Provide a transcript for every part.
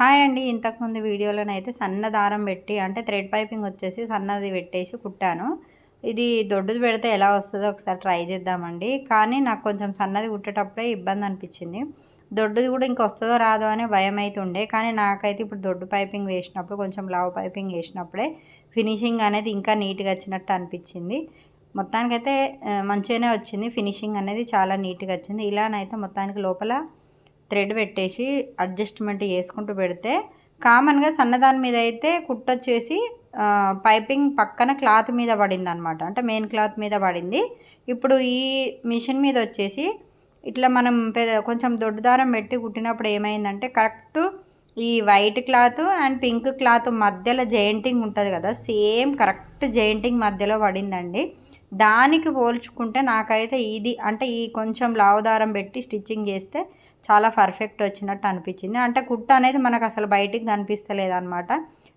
Hi అండి. ఇంతకుముందు వీడియోలోనైతే సన్న దారం పెట్టి అంటే థ్రెడ్ పైపింగ్ వచ్చేసి సన్నది పెట్టేసి కుట్టాను. ఇది దొడ్డుది పెడితే ఎలా వస్తుందో ఒకసారి ట్రై చేద్దామండి. కానీ నాకు కొంచెం సన్నది కుట్టేటప్పుడే ఇబ్బంది అనిపించింది. దొడ్డుది కూడా ఇంక వస్తుందో రాదో అనే భయం అయితే ఉండే. కానీ నాకైతే ఇప్పుడు దొడ్డు పైపింగ్ వేసినప్పుడు కొంచెం లావ్ పైపింగ్ వేసినప్పుడే ఫినిషింగ్ అనేది ఇంకా నీట్గా వచ్చినట్టు అనిపించింది. మొత్తానికైతే మంచిగానే వచ్చింది. ఫినిషింగ్ అనేది చాలా నీట్గా వచ్చింది. ఇలానైతే మొత్తానికి లోపల థ్రెడ్ పెట్టేసి అడ్జస్ట్మెంట్ చేసుకుంటూ పెడితే కామన్గా సన్నదాని మీద అయితే కుట్టొచ్చేసి పైపింగ్ పక్కన క్లాత్ మీద పడింది అనమాట అంటే మెయిన్ క్లాత్ మీద పడింది. ఇప్పుడు ఈ మిషన్ మీద వచ్చేసి ఇట్లా మనం కొంచెం దొడ్డు దారం పెట్టి కుట్టినప్పుడు ఏమైందంటే కరెక్ట్ ఈ white cloth and pink cloth మధ్యలో జెయింటింగ్ ఉంటుంది కదా సేమ్ కరెక్ట్ జెయింటింగ్ మధ్యలో పడిందండి. దానికి పోల్చుకుంటే నాకైతే ఇది అంటే ఈ కొంచెం లావదారం పెట్టి స్టిచ్చింగ్ చేస్తే చాలా పర్ఫెక్ట్ వచ్చినట్టు అనిపించింది. అంటే కుట్ట అనేది మనకు అసలు బయటికి కనిపిస్తలేదన్నమాట.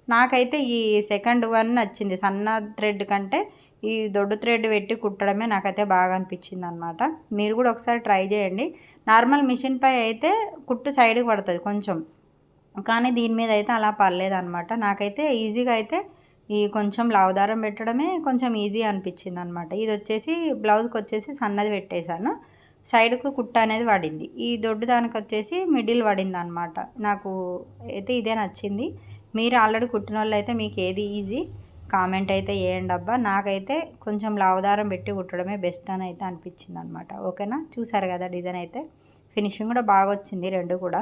నాకైతే ఈ సెకండ్ వన్ నచ్చింది. సన్న థ్రెడ్ కంటే ఈ దొడ్డు థ్రెడ్ పెట్టి కుట్టడమే నాకైతే బాగా అనిపించింది అనమాట మీరు కూడా ఒకసారి ట్రై చేయండి. నార్మల్ మిషన్ పై అయితే కుట్టు సైడ్కి పడుతుంది కొంచెం. కానీ దీని మీద అయితే అలా పర్లేదు అనమాట నాకైతే ఈజీగా అయితే ఈ కొంచెం లావదారం పెట్టడమే కొంచెం ఈజీ అనిపించింది అనమాట ఇది వచ్చేసి బ్లౌజ్కి వచ్చేసి సన్నది పెట్టేశాను. సైడ్కు కుట్ట అనేది పడింది. ఈ దొడ్డు దానికి వచ్చేసి మిడిల్ పడింది అనమాట నాకు అయితే ఇదే నచ్చింది. మీరు ఆల్రెడీ కుట్టిన వాళ్ళు అయితే మీకు ఏది ఈజీ కామెంట్ అయితే వేయండి అబ్బా. నాకైతే కొంచెం లావదారం పెట్టి కుట్టడమే బెస్ట్ అని అయితే అనిపించింది అనమాట ఓకేనా? చూసారు కదా డిజైన్ అయితే? ఫినిషింగ్ కూడా బాగా వచ్చింది రెండు కూడా.